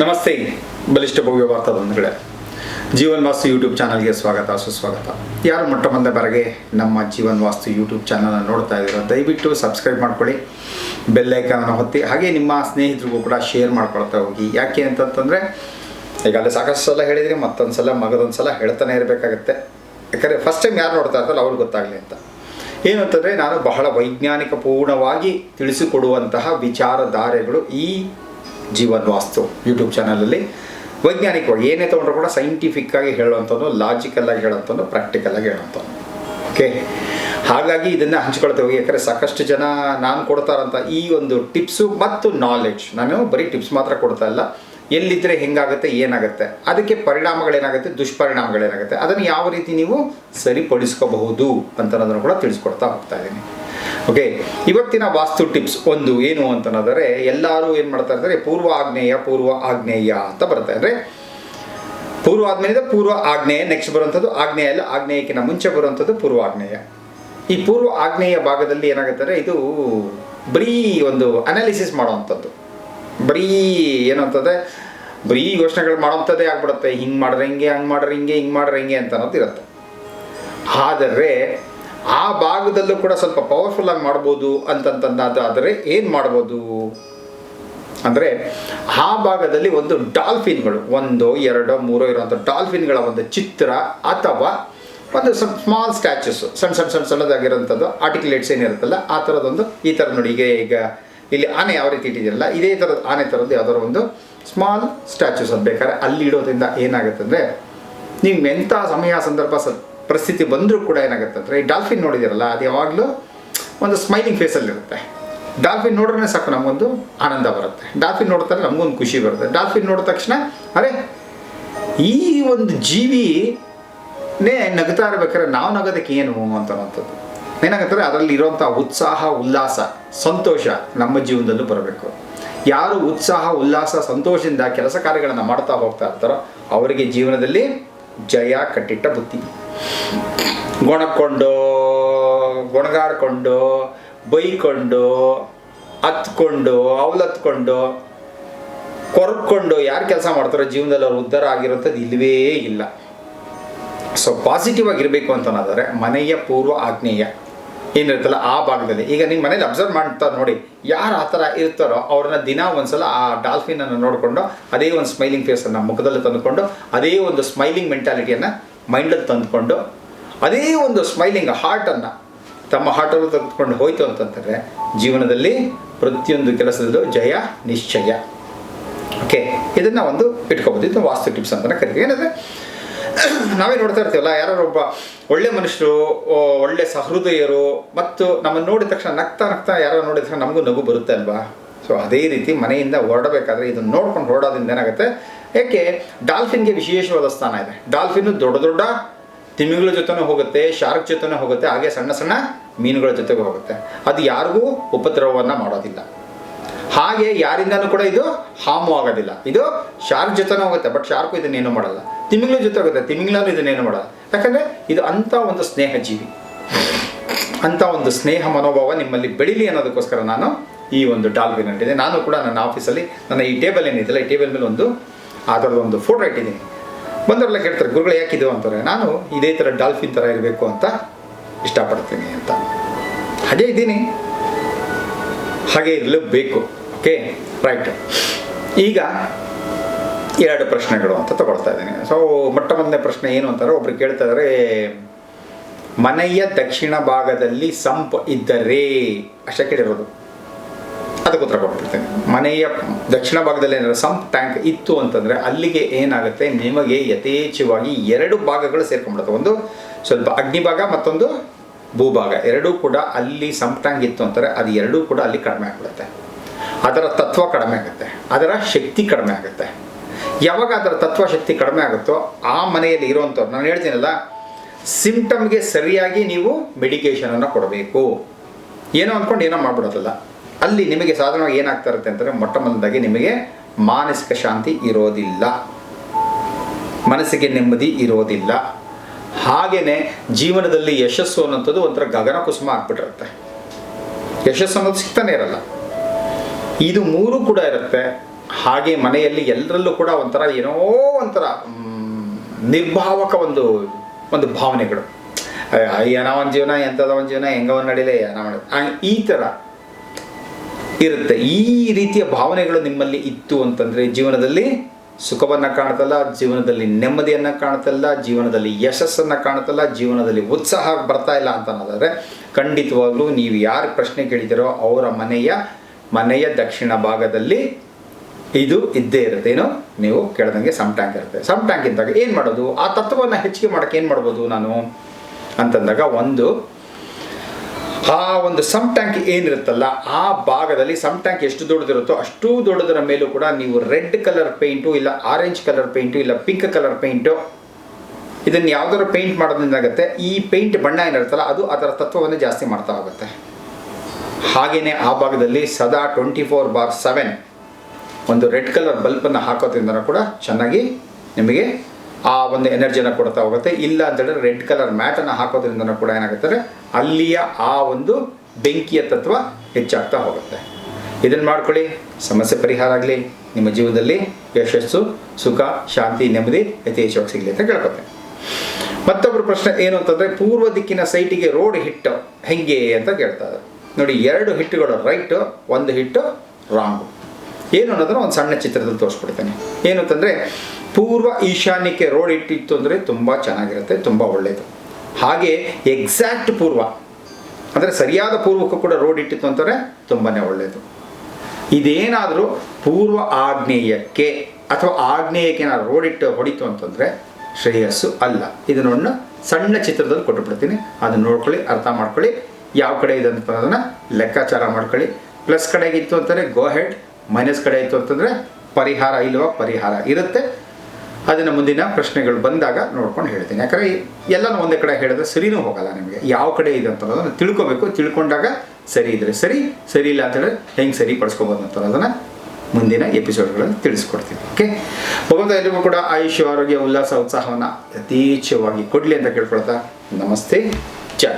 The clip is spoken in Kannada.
ನಮಸ್ತೆ, ಬಲಿಷ್ಠ ಭವ್ಯ ವಾರ್ತಾ ಬಂಧುಗಳೇ. ಜೀವನ್ ವಾಸ್ತು ಯೂಟ್ಯೂಬ್ ಚಾನಲ್ಗೆ ಸ್ವಾಗತ, ಸುಸ್ವಾಗತ. ಯಾರು ಮೊಟ್ಟ ಮೊದಲ ಬರಗೆ ನಮ್ಮ ಜೀವನ್ ವಾಸ್ತು ಯೂಟ್ಯೂಬ್ ಚಾನಲ್ನ ನೋಡ್ತಾ ಇದ್ದೀರೋ, ದಯವಿಟ್ಟು ಸಬ್ಸ್ಕ್ರೈಬ್ ಮಾಡ್ಕೊಳ್ಳಿ, ಬೆಲ್ ಐಕಾನನ್ನು ಹೊತ್ತಿ ಹಾಗೆ ನಿಮ್ಮ ಸ್ನೇಹಿತರಿಗೂ ಕೂಡ ಶೇರ್ ಮಾಡ್ಕೊಳ್ತಾ ಹೋಗಿ. ಯಾಕೆ ಅಂತಂತಂದರೆ ಈಗಾಗಲೇ ಸಾಕಷ್ಟು ಸಲ ಹೇಳಿದರೆ ಮತ್ತೊಂದು ಸಲ ಮಗದೊಂದು ಸಲ ಹೇಳ್ತಾನೆ ಇರಬೇಕಾಗತ್ತೆ. ಯಾಕಂದರೆ ಫಸ್ಟ್ ಟೈಮ್ ಯಾರು ನೋಡ್ತಾ ಇರ್ತಾರಲ್ಲ ಅವ್ರಿಗೆ ಗೊತ್ತಾಗಲಿ ಅಂತ. ಏನು ಅಂತಂದರೆ, ನಾನು ಬಹಳ ವೈಜ್ಞಾನಿಕ ಪೂರ್ಣವಾಗಿ ತಿಳಿಸಿಕೊಡುವಂತಹ ವಿಚಾರಧಾರೆಗಳು ಈ ಜೀವನ್ ವಾಸ್ತು ಯೂಟ್ಯೂಬ್ ಚಾನಲಲ್ಲಿ. ವೈಜ್ಞಾನಿಕವಾಗಿ ಏನೇ ತೊಗೊಂಡ್ರು ಕೂಡ ಸೈಂಟಿಫಿಕ್ ಆಗಿ ಹೇಳುವಂಥದ್ದು ಲಾಜಿಕಲ್ ಆಗಿ ಹೇಳುವಂಥದ್ದು ಪ್ರಾಕ್ಟಿಕಲ್ ಆಗಿ ಹೇಳುವಂಥದ್ದು. ಓಕೆ ಹಾಗಾಗಿ ಇದನ್ನು ಹಂಚ್ಕೊಳ್ತೇವೆ. ಯಾಕಂದರೆ ಸಾಕಷ್ಟು ಜನ ನಾನು ಕೊಡ್ತಾರಂತ ಈ ಒಂದು ಟಿಪ್ಸು ಮತ್ತು ನಾಲೆಡ್ಜ್ ನಾನು ಬರೀ ಟಿಪ್ಸ್ ಮಾತ್ರ ಕೊಡ್ತಾ ಇಲ್ಲ. ಎಲ್ಲಿದ್ದರೆ ಹೆಂಗಾಗುತ್ತೆ, ಏನಾಗುತ್ತೆ, ಅದಕ್ಕೆ ಪರಿಣಾಮಗಳೇನಾಗುತ್ತೆ, ದುಷ್ಪರಿಣಾಮಗಳೇನಾಗುತ್ತೆ, ಅದನ್ನು ಯಾವ ರೀತಿ ನೀವು ಸರಿಪಡಿಸ್ಕೋಬಹುದು ಅಂತ ಅನ್ನೋದನ್ನು ಕೂಡ ತಿಳಿಸ್ಕೊಡ್ತಾ ಹೋಗ್ತಾ ಇದ್ದೀನಿ. ಓಕೆ ಇವತ್ತಿನ ವಾಸ್ತು ಟಿಪ್ಸ್ ಒಂದು ಏನು ಅಂತನಾದರೆ ಎಲ್ಲರೂ ಏನು ಮಾಡ್ತಾ ಇರ್ತಾರೆ, ಪೂರ್ವ ಆಗ್ನೇಯ ಪೂರ್ವ ಆಗ್ನೇಯ ಅಂತ ಬರುತ್ತೆ. ಅಂದರೆ ಪೂರ್ವ ಆದ್ಮೇಲೆ ಪೂರ್ವ ಆಗ್ನೇಯ ನೆಕ್ಸ್ಟ್ ಬರುವಂಥದ್ದು ಆಗ್ನೇಯ ಅಲ್ಲ ಆಗ್ನೇಯಕ್ಕಿಂತ ಮುಂಚೆ ಬರುವಂಥದ್ದು ಪೂರ್ವ ಆಗ್ನೇಯ ಈ ಪೂರ್ವ ಆಗ್ನೇಯ ಭಾಗದಲ್ಲಿ ಏನಾಗುತ್ತೆ ಅಂದರೆ ಇದು ಬರೀ ಒಂದು ಅನಾಲಿಸಿಸ್ ಮಾಡುವಂಥದ್ದು ಬರೀ ಏನಂತದೆ ಬರೀ ಯೋಚನೆಗಳು ಮಾಡುವಂಥದ್ದೇ ಆಗ್ಬಿಡುತ್ತೆ. ಹಿಂಗೆ ಮಾಡ್ರೆ ಹಿಂಗೆ, ಹಂಗೆ ಮಾಡ್ರೆ ಹಿಂಗೆ ಹಿಂಗೆ ಮಾಡ್ರೆ ಹಿಂಗೆ ಅಂತ ಅನ್ನೋದು ಇರುತ್ತೆ. ಆದರೆ ಆ ಭಾಗದಲ್ಲೂ ಕೂಡ ಸ್ವಲ್ಪ ಪವರ್ಫುಲ್ ಆಗಿ ಮಾಡ್ಬೋದು ಅಂತಂತಂದಾದರೆ ಏನು ಮಾಡ್ಬೋದು? ಅಂದರೆ ಆ ಭಾಗದಲ್ಲಿ ಒಂದು ಡಾಲ್ಫಿನ್ಗಳು, ಒಂದು ಎರಡೋ ಮೂರೋ ಇರುವಂಥ ಡಾಲ್ಫಿನ್ಗಳ ಒಂದು ಚಿತ್ರ ಅಥವಾ ಒಂದು ಸ್ವಲ್ಪ ಸ್ಮಾಲ್ ಸ್ಟ್ಯಾಚ್ಯೂಸ್ ಸಣ್ಣ ಸಣ್ಣ ಸಣ್ಣ ಸಣ್ಣದಾಗಿರೋಂಥದ್ದು ಆರ್ಟಿಕ್ಯುಲೇಟ್ಸ್ ಏನಿರುತ್ತಲ್ಲ ಆ ಥರದೊಂದು ಈ ಥರ ನೋಡಿ. ಈಗ ಈಗ ಇಲ್ಲಿ ಆನೆ ಯಾವ ರೀತಿ ಇಟ್ಟಿದ್ದೀರಲ್ಲ, ಇದೇ ಥರದ ಆನೆ ಥರದ್ದು ಯಾವ್ದಾದ್ರು ಒಂದು ಸ್ಮಾಲ್ ಸ್ಟ್ಯಾಚ್ಯೂಸ್ ಅದು ಬೇಕಾದ್ರೆ ಅಲ್ಲಿ ಇಡೋದ್ರಿಂದ ಏನಾಗುತ್ತೆ ಅಂದರೆ ನೀವು ಎಂಥ ಸಮಯ ಸಂದರ್ಭ ಸ ಪರಿಸ್ಥಿತಿ ಬಂದರೂ ಕೂಡ ಏನಾಗುತ್ತೆ ಅಂದರೆ, ಈ ಡಾಲ್ಫಿನ್ ನೋಡಿದಿರಲ್ಲ ಅದು ಯಾವಾಗಲೂ ಒಂದು ಸ್ಮೈಲಿಂಗ್ ಫೇಸಲ್ಲಿರುತ್ತೆ ಡಾಲ್ಫಿನ್ ನೋಡ್ರೆ ಸಾಕು ನಮಗೊಂದು ಆನಂದ ಬರುತ್ತೆ. ಡಾಲ್ಫಿನ್ ನೋಡ್ತಾರೆ ನಮಗೊಂದು ಖುಷಿ ಬರುತ್ತೆ. ಡಾಲ್ಫಿನ್ ನೋಡಿದ ತಕ್ಷಣ, ಅರೆ, ಈ ಒಂದು ಜೀವಿನೇ ನಗ್ತಾ ಇರ್ಬೇಕಾದ್ರೆ ನಾವು ನಗೋದಕ್ಕೆ ಏನು ಅಂತ ಅನ್ನೋಂಥದ್ದು ಏನಾಗುತ್ತೆ ಅದರಲ್ಲಿ ಇರೋಂಥ ಉತ್ಸಾಹ, ಉಲ್ಲಾಸ, ಸಂತೋಷ ನಮ್ಮ ಜೀವನದಲ್ಲೂ ಬರಬೇಕು. ಯಾರು ಉತ್ಸಾಹ, ಉಲ್ಲಾಸ, ಸಂತೋಷದಿಂದ ಕೆಲಸ ಕಾರ್ಯಗಳನ್ನು ಮಾಡ್ತಾ ಹೋಗ್ತಾ ಇರ್ತಾರೋ, ಅವರಿಗೆ ಜೀವನದಲ್ಲಿ ಜಯ, ಕಟ್ಟಿಟ್ಟ ಬುತ್ತಿ ಗೊಣಕೊಂಡು, ಗೊಣಗಾಡ್ಕೊಂಡು, ಬೈಕೊಂಡು ಹತ್ಕೊಂಡು ಅವಲತ್ಕೊಂಡು, ಕೊರ್ಕೊಂಡು, ಯಾರು ಕೆಲಸ ಮಾಡ್ತಾರೋ ಜೀವನದಲ್ಲಿ ಅವ್ರು ಉದ್ಧಾರ ಆಗಿರೋಂಥದ್ದು ಇಲ್ಲವೇ ಇಲ್ಲ. ಸೊ ಪಾಸಿಟಿವ್ ಆಗಿರಬೇಕು ಅಂತ ಅನ್ನೋದಾದ್ರೆ ಮನೆಯ ಪೂರ್ವ ಆಗ್ನೇಯ ಏನಿರುತ್ತಲ್ಲ ಆ ಭಾಗದಲ್ಲಿ. ಈಗ ನಿಮ್ಮ ಮನೇಲಿ ಅಬ್ಸರ್ವ್ ಮಾಡ್ತಾ ನೋಡಿ, ಯಾರು ಆ ಥರ ಇರ್ತಾರೋ ಅವ್ರನ್ನ ದಿನ ಒಂದ್ಸಲ ಆ ಡಾಲ್ಫಿನನ್ನು ನೋಡಿಕೊಂಡು, ಅದೇ ಒಂದು ಸ್ಮೈಲಿಂಗ್ ಫೇಸನ್ನು ಮುಖದಲ್ಲಿ ತಂದುಕೊಂಡು, ಅದೇ ಒಂದು ಸ್ಮೈಲಿಂಗ್ ಮೆಂಟಾಲಿಟಿಯನ್ನು ಮೈಂಡಲ್ಲಿ ತಂದುಕೊಂಡು ಅದೇ ಒಂದು ಸ್ಮೈಲಿಂಗ್ ಹಾರ್ಟನ್ನು ತಮ್ಮ ಹಾರ್ಟಲ್ಲೂ ತೆಗೆದುಕೊಂಡು ಹೋಯಿತು ಅಂತಂದರೆ ಜೀವನದಲ್ಲಿ ಪ್ರತಿಯೊಂದು ಕೆಲಸದಲ್ಲೂ ಜಯ, ನಿಶ್ಚಯ. ಓಕೆ ಇದನ್ನು ಒಂದು ಇಟ್ಕೋಬೋದು. ಇದು ವಾಸ್ತು ಟಿಪ್ಸ್ ಅಂತಲೇ ಕರಿತೀವಿ ಏನಂದರೆ, ನಾವೇ ನೋಡ್ತಾ ಇರ್ತೀವಲ್ಲ ಯಾರು ಒಬ್ಬ ಒಳ್ಳೆ ಮನುಷ್ಯರು ಒಳ್ಳೆ ಸಹೃದಯರು, ಮತ್ತು ನಮ್ಮನ್ನು ನೋಡಿದ ತಕ್ಷಣ ನಗ್ತಾ ನಗ್ತಾ ಯಾರೋ ನೋಡಿದ ತಕ್ಷಣ ನಮಗೂ ನಗು ಬರುತ್ತೆ ಅಲ್ವಾ? ಸೊ ಅದೇ ರೀತಿ ಮನೆಯಿಂದ ಹೊರಡಬೇಕಾದ್ರೆ ಇದನ್ನು ನೋಡ್ಕೊಂಡು ಹೊರಡೋದ್ರಿಂದ ಏನಾಗುತ್ತೆ? ಯಾಕೆ ಡಾಲ್ಫಿನ್ಗೆ ವಿಶೇಷವಾದ ಸ್ಥಾನ ಇದೆ. ಡಾಲ್ಫಿನ್ ದೊಡ್ಡ ದೊಡ್ಡ ತಿಮಿಂಗಳ ಜೊತೆನೂ ಹೋಗುತ್ತೆ, ಶಾರ್ಕ್ ಜೊತೆನೂ ಹೋಗುತ್ತೆ, ಹಾಗೆ ಸಣ್ಣ ಸಣ್ಣ ಮೀನುಗಳ ಜೊತೆಗೂ ಹೋಗುತ್ತೆ. ಅದು ಯಾರಿಗೂ ಉಪದ್ರವವನ್ನು ಮಾಡೋದಿಲ್ಲ. ಹಾಗೆ ಯಾರಿಂದನೂ ಕೂಡ ಇದು ಹಾಮು ಆಗೋದಿಲ್ಲ. ಇದು ಶಾರ್ಕ್ ಜೊತೆನೂ ಹೋಗುತ್ತೆ, ಬಟ್ ಶಾರ್ಕು ಇದನ್ನೇನು ಮಾಡಲ್ಲ. ತಿಮಿಂಗ್ಳ ಜೊತೆ ಹೋಗುತ್ತೆ ತಿಮಿಂಗ್ಲೂ ಇದನ್ನೇನು ಮಾಡಲ್ಲ. ಯಾಕಂದರೆ ಇದು ಅಂಥ ಒಂದು ಸ್ನೇಹ ಜೀವಿ ಅಂಥ ಒಂದು ಸ್ನೇಹ ಮನೋಭಾವ ನಿಮ್ಮಲ್ಲಿ ಬೆಳಿಲಿ ಅನ್ನೋದಕ್ಕೋಸ್ಕರ ನಾನು ಈ ಒಂದು ಡಾಲ್ಫಿನ್ ಅಂಟಿದೆ. ನಾನು ಕೂಡ ನನ್ನ ಆಫೀಸಲ್ಲಿ ನನ್ನ ಈ ಟೇಬಲ್ ಏನಿದೆಯಲ್ಲ, ಈ ಟೇಬಲ್ ಮೇಲೆ ಒಂದು ಆ ಥರದ ಒಂದು ಫೋಟೋ ಇಟ್ಟಿದ್ದೀನಿ ಬಂದವರೆಲ್ಲ ಕೇಳ್ತಾರೆ, ಗುರುಗಳು, ಯಾಕಿದು? ಅಂತಾರೆ. ನಾನು ಇದೇ ಥರ ಡಾಲ್ಫಿನ್ ಥರ ಇರಬೇಕು ಅಂತ ಇಷ್ಟಪಡ್ತೀನಿ ಅಂತ. ಹಾಗೆ ಇದ್ದೀನಿ. ಹಾಗೆ ಇರಲೇಬೇಕು. ಓಕೆ ರೈಟ್ ಈಗ ಎರಡು ಪ್ರಶ್ನೆಗಳು ಅಂತ ತಗೊಳ್ತಾ ಇದ್ದೀನಿ. ಸೊ ಮೊಟ್ಟ ಮೊದಲನೇ ಪ್ರಶ್ನೆ ಏನು ಅಂತಾರೆ? ಒಬ್ರು ಕೇಳ್ತಾ ಇದ್ದಾರೆ ಮನೆಯ ದಕ್ಷಿಣ ಭಾಗದಲ್ಲಿ ಸಂಪ್ ಇದ್ದರೆ, ಅಷ್ಟೇ ಕೇಳಿರೋದು. ಅದಕ್ಕೆ ಉತ್ತರ ಕೊಟ್ಬಿಡ್ತೇನೆ ಮನೆಯ ದಕ್ಷಿಣ ಭಾಗದಲ್ಲಿ ಏನಾದ್ರು ಸಂಪ್ ಟ್ಯಾಂಕ್ ಇತ್ತು ಅಂತಂದರೆ ಅಲ್ಲಿಗೆ ಏನಾಗುತ್ತೆ? ನಿಮಗೆ ಯಥೇಚ್ಛವಾಗಿ ಎರಡು ಭಾಗಗಳು ಸೇರ್ಕೊಂಡ್ಬಿಡುತ್ತೆ. ಒಂದು ಸ್ವಲ್ಪ ಅಗ್ನಿಭಾಗ, ಮತ್ತೊಂದು ಭೂಭಾಗ. ಎರಡೂ ಕೂಡ ಅಲ್ಲಿ ಸಂಪ್ ಟ್ಯಾಂಕ್ ಇತ್ತು ಅಂತಾರೆ, ಅದು ಎರಡೂ ಕೂಡ ಅಲ್ಲಿ ಕಡಿಮೆ ಆಗಿಬಿಡುತ್ತೆ. ಅದರ ತತ್ವ ಕಡಿಮೆ ಆಗುತ್ತೆ. ಅದರ ಶಕ್ತಿ ಕಡಿಮೆ ಆಗುತ್ತೆ. ಯಾವಾಗ ಅದರ ತತ್ವ ಶಕ್ತಿ ಕಡಿಮೆ ಆಗುತ್ತೋ ಆ ಮನೆಯಲ್ಲಿ ಇರೋವಂಥವ್ರು ನಾನು ಹೇಳ್ತೀನಲ್ಲ ಸಿಂಪ್ಟಮ್ಗೆ ಸರಿಯಾಗಿ ನೀವು ಮೆಡಿಕೇಷನನ್ನು ಕೊಡಬೇಕು. ಏನೋ ಅಂದ್ಕೊಂಡು ಏನೋ ಮಾಡ್ಬಿಡೋದಲ್ಲ. ಅಲ್ಲಿ ನಿಮಗೆ ಸಾಧಾರಣವಾಗಿ ಏನಾಗ್ತಾ ಇರುತ್ತೆ ಅಂತಂದರೆ ಮೊಟ್ಟ ಮೊದಲಾಗಿ ನಿಮಗೆ ಮಾನಸಿಕ ಶಾಂತಿ ಇರೋದಿಲ್ಲ. ಮನಸ್ಸಿಗೆ ನೆಮ್ಮದಿ ಇರೋದಿಲ್ಲ. ಹಾಗೆಯೇ ಜೀವನದಲ್ಲಿ ಯಶಸ್ಸು ಅನ್ನೋಂಥದ್ದು ಒಂಥರ ಗಗನ ಕುಸುಮ ಆಗ್ಬಿಟ್ಟಿರುತ್ತೆ. ಯಶಸ್ಸು ಅನ್ನೋದು ಸಿಗ್ತಾನೆ ಇರಲ್ಲ. ಇದು ಮೂರು ಕೂಡ ಇರುತ್ತೆ. ಹಾಗೆ ಮನೆಯಲ್ಲಿ ಎಲ್ಲರಲ್ಲೂ ಕೂಡ ಒಂಥರ ಏನೋ ಒಂಥರ ನಿರ್ಭಾವಕ ಒಂದು ಒಂದು ಭಾವನೆಗಳು. ಏನೋ ಒಂದು ಜೀವನ ಎಂಥದ ಒಂದು ಜೀವನ ಹೆಂಗ ಒಂದು ನಡೀಲೇ. ಏನೋ ಈ ಥರ. ಇರುತ್ತೆ. ಈ ರೀತಿಯ ಭಾವನೆಗಳು ನಿಮ್ಮಲ್ಲಿ ಇತ್ತು ಅಂತಂದರೆ ಜೀವನದಲ್ಲಿ ಸುಖವನ್ನು ಕಾಣ್ತಲ್ಲ, ಜೀವನದಲ್ಲಿ ನೆಮ್ಮದಿಯನ್ನು ಕಾಣುತ್ತಲ್ಲ ಜೀವನದಲ್ಲಿ ಯಶಸ್ಸನ್ನು ಕಾಣುತ್ತಲ್ಲ ಜೀವನದಲ್ಲಿ ಉತ್ಸಾಹ ಬರ್ತಾ ಇಲ್ಲ ಅಂತ ಅನ್ನೋದಾದರೆ ಖಂಡಿತವಾಗ್ಲೂ ನೀವು ಯಾರು ಪ್ರಶ್ನೆ ಕೇಳಿದಿರೋ ಅವರ ಮನೆಯ ಮನೆಯ ದಕ್ಷಿಣ ಭಾಗದಲ್ಲಿ ಇದು ಇದ್ದೇ ಇರುತ್ತೆ. ಏನು? ನೀವು ಕೇಳ್ದಂಗೆ ಸಮ್ ಟ್ಯಾಂಕ್ ಇರುತ್ತೆ. ಸಮ್ ಟ್ಯಾಂಕ್ ಇದ್ದಾಗ ಏನು ಮಾಡೋದು? ಆ ತತ್ವವನ್ನು ಹೆಚ್ಚಿಗೆ ಮಾಡೋಕ್ಕೆ ಏನು ಮಾಡ್ಬೋದು ನಾನು? ಅಂತಂದಾಗ ಒಂದು ಆ ಒಂದು ಸಮ್ ಟ್ಯಾಂಕ್ ಏನಿರುತ್ತಲ್ಲ, ಆ ಭಾಗದಲ್ಲಿ ಸಮ್ ಟ್ಯಾಂಕ್ ಎಷ್ಟು ದೊಡ್ಡದಿರುತ್ತೋ ಅಷ್ಟು ದೊಡ್ಡದರ ಮೇಲೂ ಕೂಡ ನೀವು ರೆಡ್ ಕಲರ್ ಪೇಂಟು ಇಲ್ಲ ಆರೆಂಜ್ ಕಲರ್ ಪೇಂಟು ಇಲ್ಲ ಪಿಂಕ್ ಕಲರ್ ಪೇಂಟು ಇದನ್ನು ಯಾವ್ದಾದ್ರು ಪೇಂಟ್ ಮಾಡೋದ್ರಿಂದ ಆಗುತ್ತೆ ಈ ಪೇಂಟ್ ಬಣ್ಣ ಏನಿರುತ್ತಲ್ಲ, ಅದು ಅದರ ತತ್ವವನ್ನು ಜಾಸ್ತಿ ಮಾಡ್ತಾ ಹೋಗುತ್ತೆ. ಹಾಗೆಯೇ ಆ ಭಾಗದಲ್ಲಿ ಸದಾ ಟ್ವೆಂಟಿ ಫೋರ್ ಬಾರ್ ಸೆವೆನ್ ಒಂದು ರೆಡ್ ಕಲರ್ ಬಲ್ಬನ್ನು ಹಾಕೋದ್ರಿಂದ ಕೂಡ ಚೆನ್ನಾಗಿ ನಿಮಗೆ ಆ ಒಂದು ಎನರ್ಜಿಯನ್ನು ಕೊಡ್ತಾ ಹೋಗುತ್ತೆ. ಇಲ್ಲ ಅಂತೇಳಿದ್ರೆ ರೆಡ್ ಕಲರ್ ಮ್ಯಾಟನ್ನು ಹಾಕೋದ್ರಿಂದ ಕೂಡ ಏನಾಗುತ್ತೆ ಅಲ್ಲಿಯ ಆ ಒಂದು ಬೆಂಕಿಯ ತತ್ವ ಹೆಚ್ಚಾಗ್ತಾ ಹೋಗುತ್ತೆ. ಇದನ್ನು ಮಾಡ್ಕೊಳ್ಳಿ. ಸಮಸ್ಯೆ ಪರಿಹಾರ ಆಗಲಿ. ನಿಮ್ಮ ಜೀವನದಲ್ಲಿ ಯಶಸ್ಸು, ಸುಖ, ಶಾಂತಿ, ನೆಮ್ಮದಿ ಯಥೇಚ್ಛವಾಗಿ ಸಿಗಲಿ ಅಂತ ಕೇಳ್ಕೊತೆ ಮತ್ತೊಬ್ಬರು ಪ್ರಶ್ನೆ ಏನು ಅಂತಂದರೆ, ಪೂರ್ವ ದಿಕ್ಕಿನ ಸೈಟಿಗೆ ರೋಡ್ ಹಿಟ್ಟು ಹೆಂಗೆ ಅಂತ ಕೇಳ್ತಾರೆ ನೋಡಿ, ಎರಡು ಹಿಟ್ಟುಗಳು ರೈಟು ಒಂದು ಹಿಟ್ಟು ರಾಂಗು ಏನು ಅನ್ನೋದನ್ನ ಒಂದು ಸಣ್ಣ ಚಿತ್ರದಲ್ಲಿ ತೋರಿಸ್ಬಿಡ್ತೇನೆ ಏನು ಅಂತಂದರೆ, ಪೂರ್ವ ಈಶಾನ್ಯಕ್ಕೆ ರೋಡ್ ಇಟ್ಟಿತ್ತು ಅಂದರೆ ತುಂಬ ಚೆನ್ನಾಗಿರುತ್ತೆ, ತುಂಬ ಒಳ್ಳೆಯದು ಹಾಗೆ ಎಕ್ಸಾಕ್ಟ್ ಪೂರ್ವ, ಅಂದರೆ ಸರಿಯಾದ ಪೂರ್ವಕ್ಕೂ ಕೂಡ ರೋಡ್ ಇಟ್ಟಿತ್ತು ಅಂತಂದರೆ ತುಂಬಾ ಒಳ್ಳೆಯದು ಇದೇನಾದರೂ ಪೂರ್ವ ಆಗ್ನೇಯಕ್ಕೆ ಅಥವಾ ಆಗ್ನೇಯಕ್ಕೆ ಏನಾದ್ರು ರೋಡ್ ಇಟ್ಟು, ಹೊಡಿತು ಅಂತಂದರೆ ಶ್ರೇಯಸ್ಸು ಅಲ್ಲ. ಇದನ್ನು ಸಣ್ಣ ಚಿತ್ರದಲ್ಲಿ ಕೊಟ್ಟುಬಿಡ್ತೀನಿ ಅದನ್ನು ನೋಡ್ಕೊಳ್ಳಿ, ಅರ್ಥ ಮಾಡ್ಕೊಳ್ಳಿ. ಯಾವ ಕಡೆ ಇದೆ ಅಂತ ಅದನ್ನು ಲೆಕ್ಕಾಚಾರ ಮಾಡ್ಕೊಳ್ಳಿ. ಪ್ಲಸ್ ಕಡೆಗಿತ್ತು ಅಂತಾರೆ ಗೋ ಹೆಡ್ ಮೈನಸ್ ಕಡೆ ಆಯಿತು ಅಂತಂದರೆ ಪರಿಹಾರ ಇಲ್ವಾ ಪರಿಹಾರ ಇರುತ್ತೆ. ಅದನ್ನು ಮುಂದಿನ ಪ್ರಶ್ನೆಗಳು ಬಂದಾಗ ನೋಡ್ಕೊಂಡು ಹೇಳ್ತೀನಿ. ಯಾಕಂದರೆ ಎಲ್ಲನೂ ಒಂದೇ ಕಡೆ ಹೇಳಿದ್ರೆ ಸರಿನೂ ಹೋಗಲ್ಲ ನಿಮಗೆ. ಯಾವ ಕಡೆ ಇದೆ ಅಂತ ತಿಳ್ಕೊಬೇಕು. ತಿಳ್ಕೊಂಡಾಗ ಸರಿ ಇದ್ರೆ ಸರಿ ಸರಿ ಇಲ್ಲ ಅಂತ ಹೇಳಿದ್ರೆ ಹೆಂಗೆ ಸರಿ ಪಡಿಸ್ಕೋಬೋದು ಅಂತ ಅನ್ನೋದನ್ನು ಮುಂದಿನ ಎಪಿಸೋಡ್ಗಳಲ್ಲಿ ತಿಳಿಸ್ಕೊಡ್ತೀನಿ. ಓಕೆ ಭಗವಂತ ಎಲ್ಲರಿಗೂ ಕೂಡ ಆಯುಷ್ಯ, ಆರೋಗ್ಯ, ಉಲ್ಲಾಸ, ಉತ್ಸಾಹವನ್ನು ಯಥೇಚ್ಛವಾಗಿ ಕೊಡಲಿ ಅಂತ ಕೇಳ್ಕೊಳ್ತಾ ನಮಸ್ತೆ. ಜಯ